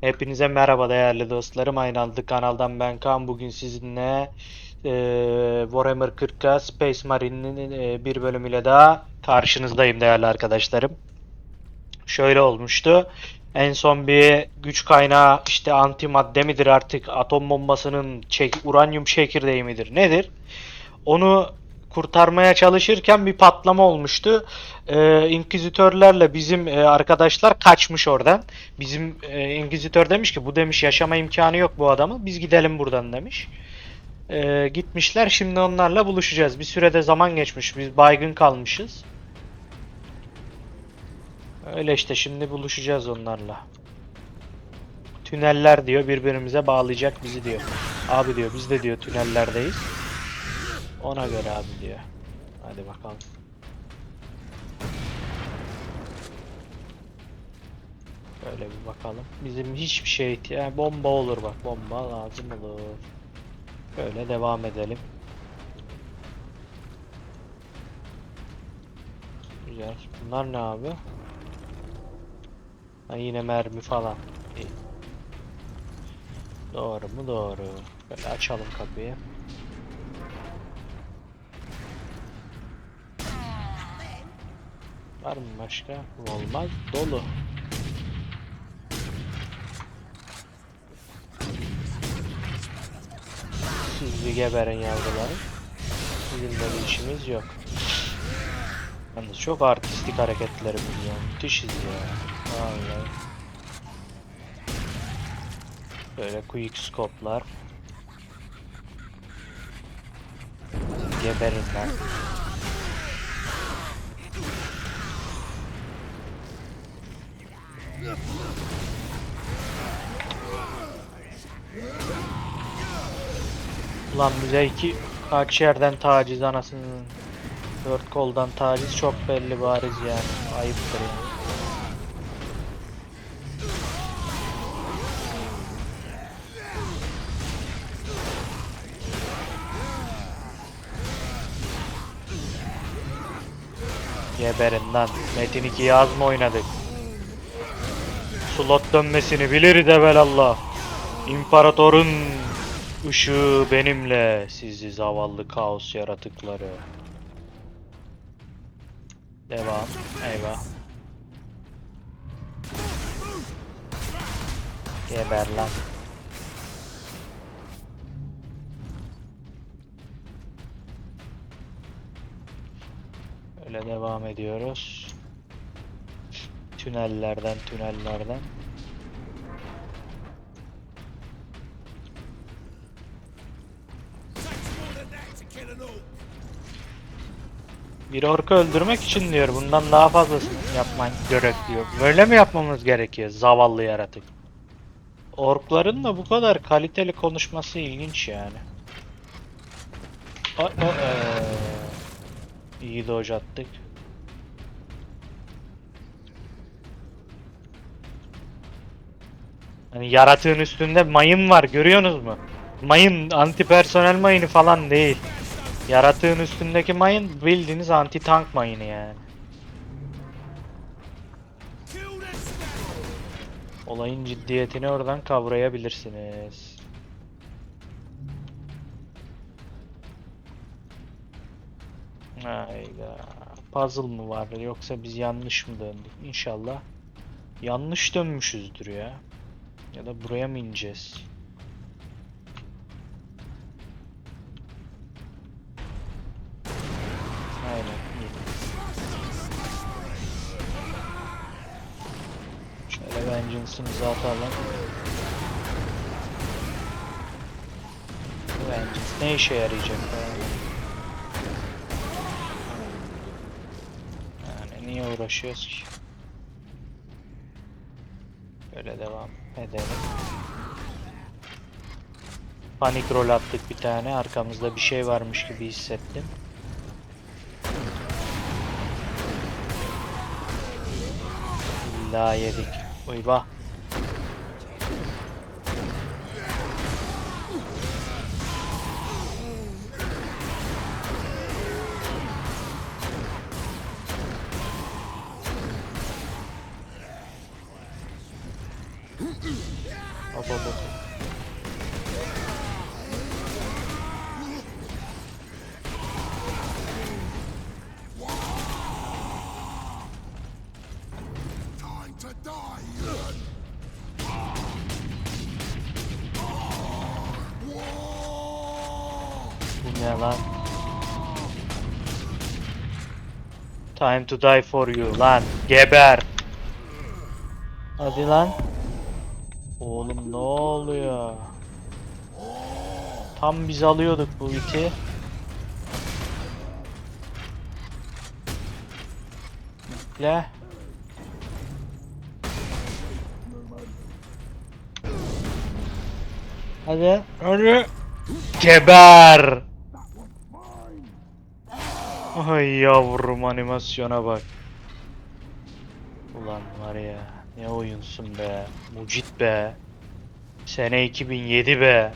Hepinize merhaba değerli dostlarım. Aynı adlı kanaldan ben Kaan. Bugün sizinle eee Warhammer 40'a Space Marine'in eee, bir bölümüyle daha karşınızdayım değerli arkadaşlarım. Şöyle olmuştu. En son bir güç kaynağı işte antimadde midir artık atom bombasının çek uranyum çekirdeği midir nedir? Onu kurtarmaya çalışırken bir patlama olmuştu. Ee, İnkvizitörlerle bizim e, arkadaşlar kaçmış oradan. Bizim e, İnkvizitör demiş ki bu demiş yaşama imkanı yok bu adamın. Biz gidelim buradan demiş. Ee, gitmişler şimdi onlarla buluşacağız. Bir sürede zaman geçmiş. Biz baygın kalmışız. Öyle işte şimdi buluşacağız onlarla. Tüneller diyor birbirimize bağlayacak bizi diyor. Abi diyor biz de diyor tünellerdeyiz. Ona göre abi diyor. Hadi bakalım. Böyle bir bakalım. Bizim hiçbir şey yani bomba olur bak bomba lazım olur. Böyle devam edelim. Güzel. Bunlar ne abi? Ha, yine mermi falan. İyi. Doğru mu? Doğru. Böyle açalım kapıyı. Var mı başka? Olmaz. Dolu. Siz bir geberin yavrularım. Bizim böyle işimiz yok. Yalnız çok artistik hareketlerimiz ya. Müthişiz ya. Vallahi. Böyle quick scope'lar. Geberin lan. Ulan bize iki kaç yerden taciz anasının dört koldan taciz çok belli bariz yani ayıptır yani. Geberin lan. Metin 2'yi az mı oynadık? Slot dönmesini bilir Allah. İmparatorun ışığı benimle sizi zavallı kaos yaratıkları. Devam. Eyvah. Geber lan. Öyle devam ediyoruz. Tünellerden tünellerden. Bir orku öldürmek için diyor. Bundan daha fazlasını yapman gerekiyor. Böyle mi yapmamız gerekiyor? Zavallı yaratık. Orkların da bu kadar kaliteli konuşması ilginç yani. O, o, eee. İyi dodge attık. Hani yaratığın üstünde mayın var görüyorsunuz mu? Mayın anti personel mayını falan değil. Yaratığın üstündeki mayın bildiğiniz anti tank mayını yani. Olayın ciddiyetini oradan kavrayabilirsiniz. Hayda. Puzzle mı var yoksa biz yanlış mı döndük? İnşallah yanlış dönmüşüzdür ya. Ya da buraya mı ineceğiz? Aynen. Şöyle Vengeance'ımızı atalım. Vengeance ne işe yarayacak ya? Yani niye uğraşıyoruz ki? Böyle devam edelim. Panik rol attık bir tane. Arkamızda bir şey varmış gibi hissettim. İlla yedik. Uyba. Ne lan? Time to die for you lan. Geber. Hadi lan. Oğlum ne oluyor? Tam biz alıyorduk bu iti. Bekle. Hadi. Hadi. Geber. Ay yavrum animasyona bak. Ulan var ya ne oyunsun be. Mucit be. Sene 2007 be.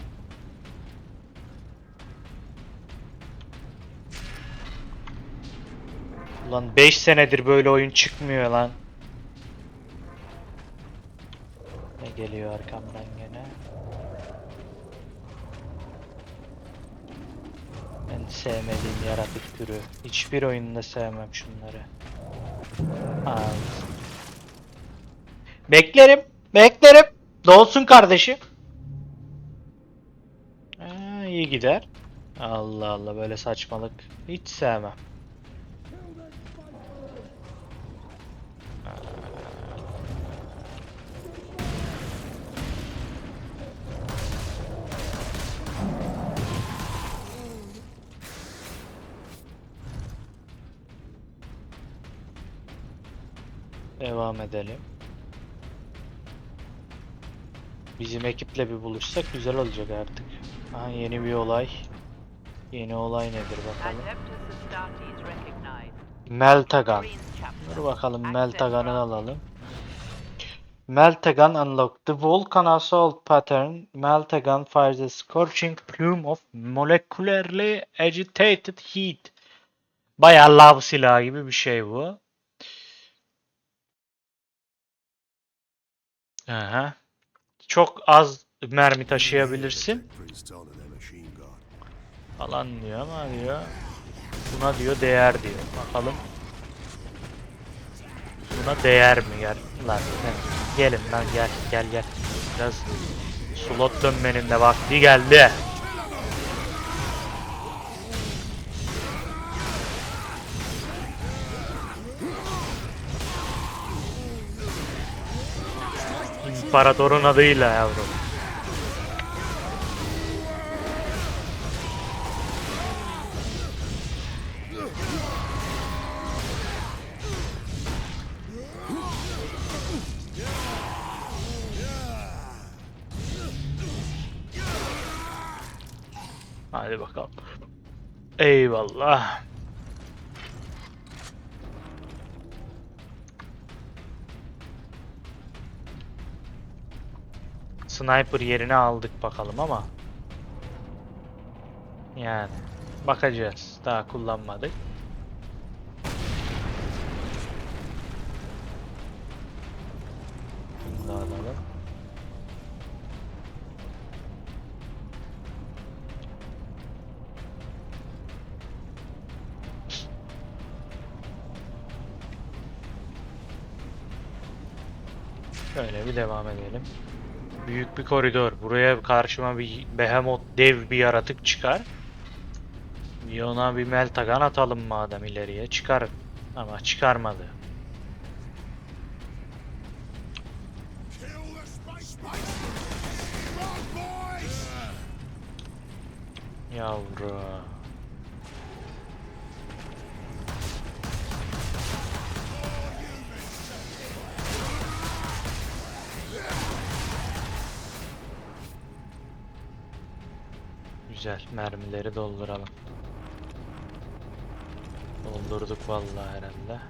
Ulan 5 senedir böyle oyun çıkmıyor lan. Ne geliyor arkamdan gene? Ben sevmediğim yaratık türü. Hiçbir oyunda sevmem şunları. Aa. Beklerim. Beklerim. Dolsun kardeşim. Aa, iyi gider. Allah Allah böyle saçmalık. Hiç sevmem. Devam edelim. Bizim ekiple bir buluşsak güzel olacak artık. Ha yeni bir olay. Yeni olay nedir bakalım. Meltagan. Dur bakalım Meltagan'ı alalım. Meltagan unlocked. The Volcan Assault pattern. Meltagan fires a scorching plume of molecularly agitated heat. Bayağı lav silahı gibi bir şey bu. Aha. Çok az mermi taşıyabilirsin falan diyor ama diyor. Buna diyor değer diyor. Bakalım. Buna değer mi gel lan? Gelin lan gel gel gel. Biraz slot dönmenin de vakti geldi. İmparatorun adıyla yavrum. Hadi bakalım. Eyvallah. Sniper yerine aldık bakalım ama. Yani bakacağız. Daha kullanmadık. Bunu da alalım. Şöyle bir devam edelim. Büyük bir koridor. Buraya karşıma bir behemoth dev bir yaratık çıkar. Bir ona bir meltagan atalım madem ileriye. Çıkar. Ama çıkarmadı. Yavru. Güzel. Mermileri dolduralım. Doldurduk vallahi herhalde.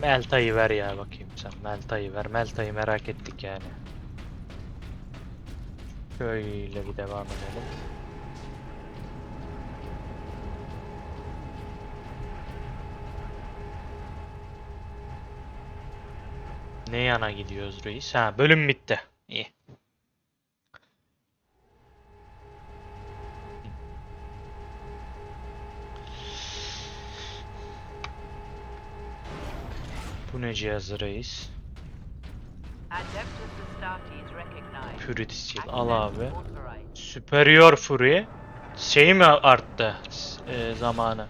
Melta'yı ver ya bakayım sen. Melta'yı ver. Melta'yı merak ettik yani. Şöyle bir devam edelim. Ne yana gidiyoruz reis? Ha bölüm bitti. İyi. Bu ne cihazı reis? Purity Seal al abi. Superior Fury şey mi arttı e, zamanı?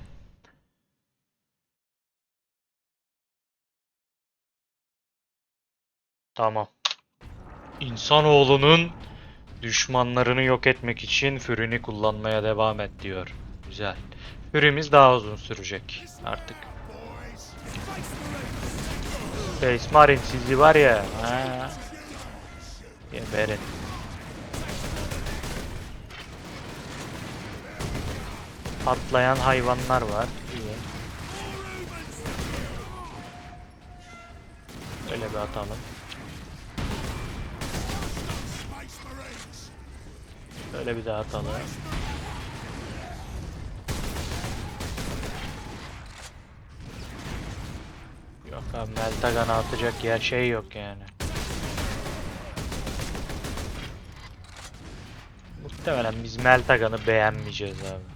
Tamam. İnsanoğlunun düşmanlarını yok etmek için Fury'ni kullanmaya devam et diyor. Güzel. Fury'miz daha uzun sürecek artık. Space Marine sizi var ya. Ha. Geberin. Patlayan hayvanlar var. İyi. Öyle bir atalım. Öyle bir daha atalım. Yok abi Meltagan'a atacak yer şey yok yani. Muhtemelen biz Meltagan'ı beğenmeyeceğiz abi.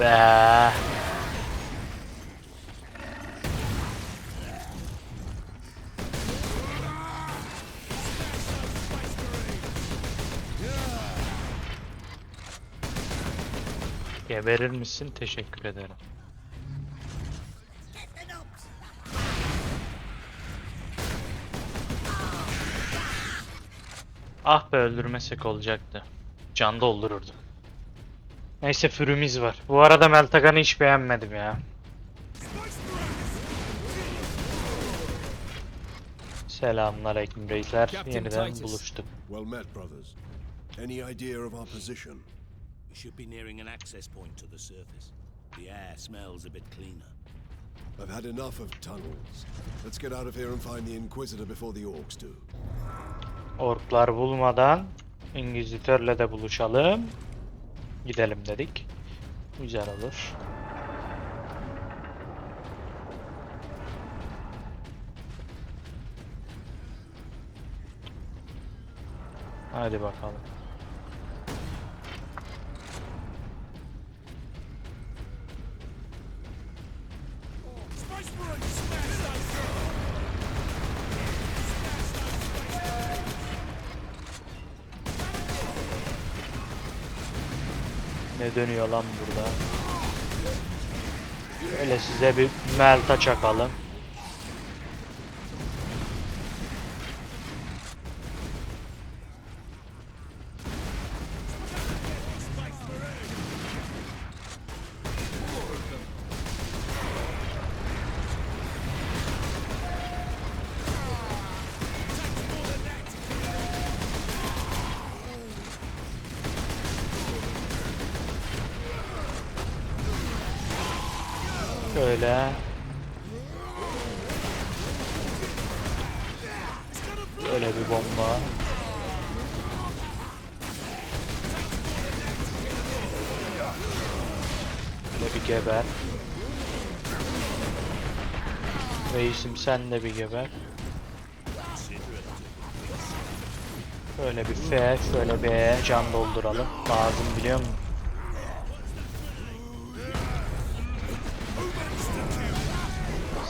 Be. Geberir misin? Teşekkür ederim. Ah be öldürmesek olacaktı. Can doldururdum. Neyse fürümüz var. Bu arada Meltagan'ı hiç beğenmedim ya. Selamünaleyküm reisler. Captain Yeniden buluştuk. Well met, brothers. Any idea of our position? We should be nearing an access point to the surface. The air smells a bit cleaner. I've had enough of tunnels. Let's get out of here and find the Inquisitor before the orcs do. Orklar bulmadan İngizitörle de buluşalım. Gidelim dedik. Güzel olur. Hadi bakalım. Smash Ne dönüyor lan burada? Öyle size bir melta çakalım. Şöyle. Böyle bir bomba. Böyle bir geber. Reisim sen de bir geber. Şöyle bir F, şöyle bir can dolduralım. Lazım biliyor musun?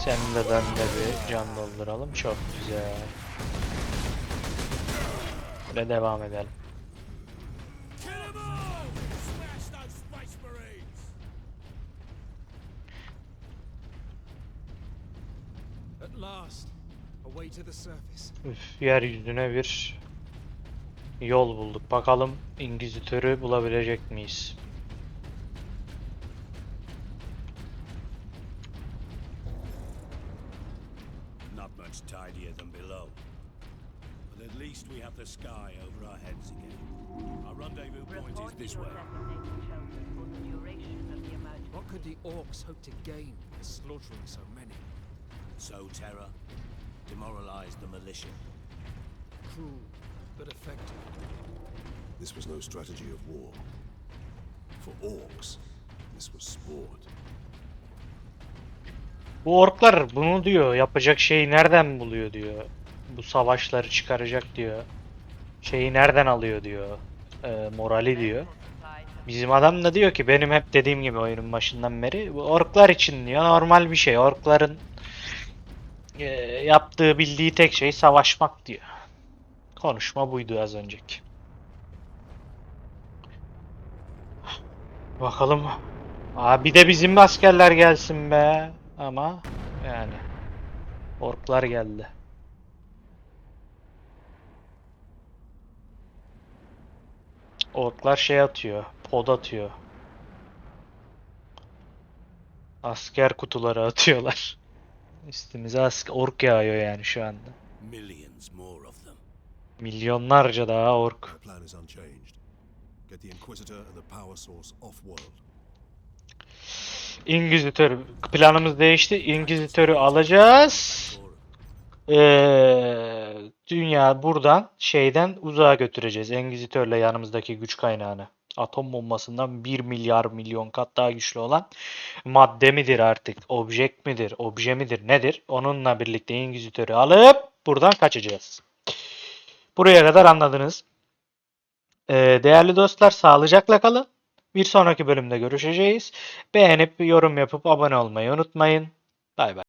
Senin de de bir can dolduralım. Çok güzel. Böyle devam edelim. Üf, yeryüzüne bir yol bulduk. Bakalım İngizitörü bulabilecek miyiz? Least we have the sky over our heads again. Our rendezvous point is Report to this way. designated shelter for the duration of the emergency. What could the orcs hope to gain by slaughtering so many? Sow terror, demoralize the militia. Cruel, but effective. This was no strategy of war. For orcs, this was sport. Bu orklar bunu diyor. Yapacak şeyi nereden buluyor diyor. Bu savaşları çıkaracak diyor. Şeyi nereden alıyor diyor. Ee, morali diyor. Bizim adam da diyor ki benim hep dediğim gibi oyunun başından beri bu orklar için diyor normal bir şey. Orkların e, yaptığı bildiği tek şey savaşmak diyor. Konuşma buydu az önceki. Bakalım. Aa, bir de bizim askerler gelsin be. Ama yani orklar geldi. Orklar şey atıyor. Pod atıyor. Asker kutuları atıyorlar. Üstümüze ask ork yağıyor yani şu anda. Milyonlarca daha ork. İngizitör planımız değişti. İngizitörü alacağız. Ee, dünya buradan şeyden uzağa götüreceğiz. Engizitörle yanımızdaki güç kaynağını. Atom bombasından 1 milyar milyon kat daha güçlü olan madde midir artık? Objekt midir? Obje midir? Nedir? Onunla birlikte İngizitörü alıp buradan kaçacağız. Buraya kadar anladınız. Ee, değerli dostlar sağlıcakla kalın. Bir sonraki bölümde görüşeceğiz. Beğenip yorum yapıp abone olmayı unutmayın. Bay bay.